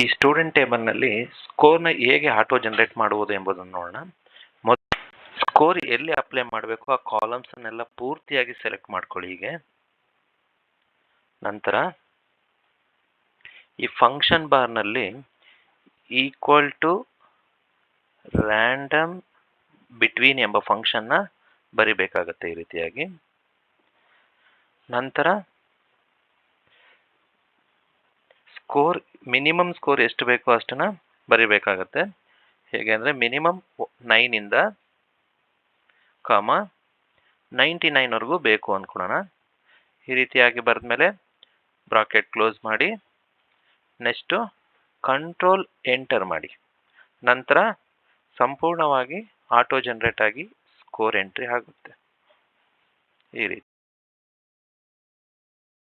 ಈ ಸ್ಟೂಡೆಂಟ್ ಟೇಬಲ್ನಲ್ಲಿ ಸ್ಕೋರ್ನ ಹೇಗೆ ಆಟೋ ಜನರೇಟ್ ಮಾಡುವುದು ಎಂಬುದನ್ನು ನೋಡೋಣ. ಮೊದಲು ಸ್ಕೋರ್ ಎಲ್ಲಿ ಅಪ್ಲೈ ಮಾಡಬೇಕು? ಆ ಕಾಲಮ್ಸನ್ನೆಲ್ಲ ಪೂರ್ತಿಯಾಗಿ ಸೆಲೆಕ್ಟ್ ಮಾಡ್ಕೊಳ್ಳಿ ಹೀಗೆ. ನಂತರ ಈ ಫಂಕ್ಷನ್ ಬಾರ್ನಲ್ಲಿ ಈಕ್ವಲ್ ಟು ರ್ಯಾಂಡಮ್ ಬಿಟ್ವೀನ್ ಎಂಬ ಫಂಕ್ಷನ್ನ ಬರಿಬೇಕಾಗತ್ತೆ ಈ ರೀತಿಯಾಗಿ. ನಂತರ ಸ್ಕೋರ್ ಮಿನಿಮಮ್ ಸ್ಕೋರ್ ಎಷ್ಟು ಬೇಕೋ ಅಷ್ಟನ್ನು ಬರಿಬೇಕಾಗತ್ತೆ. ಹೇಗೆ ಅಂದರೆ ಮಿನಿಮಮ್ ನೈನಿಂದ ಕಾಮ ನೈಂಟಿ ನೈನ್ವರೆಗೂ ಬೇಕು ಅಂದ್ಕೊಳ್ಳೋಣ ಈ ರೀತಿಯಾಗಿ ಬರೆದ ಮೇಲೆ ಬ್ರಾಕೆಟ್ ಕ್ಲೋಸ್ ಮಾಡಿ ನೆಕ್ಸ್ಟು ಕಂಟ್ರೋಲ್ ಎಂಟರ್ ಮಾಡಿ. ನಂತರ ಸಂಪೂರ್ಣವಾಗಿ ಆಟೋ ಜನ್ರೇಟ್ ಆಗಿ ಸ್ಕೋರ್ ಎಂಟ್ರಿ ಆಗುತ್ತೆ. ಈ ರೀತಿ.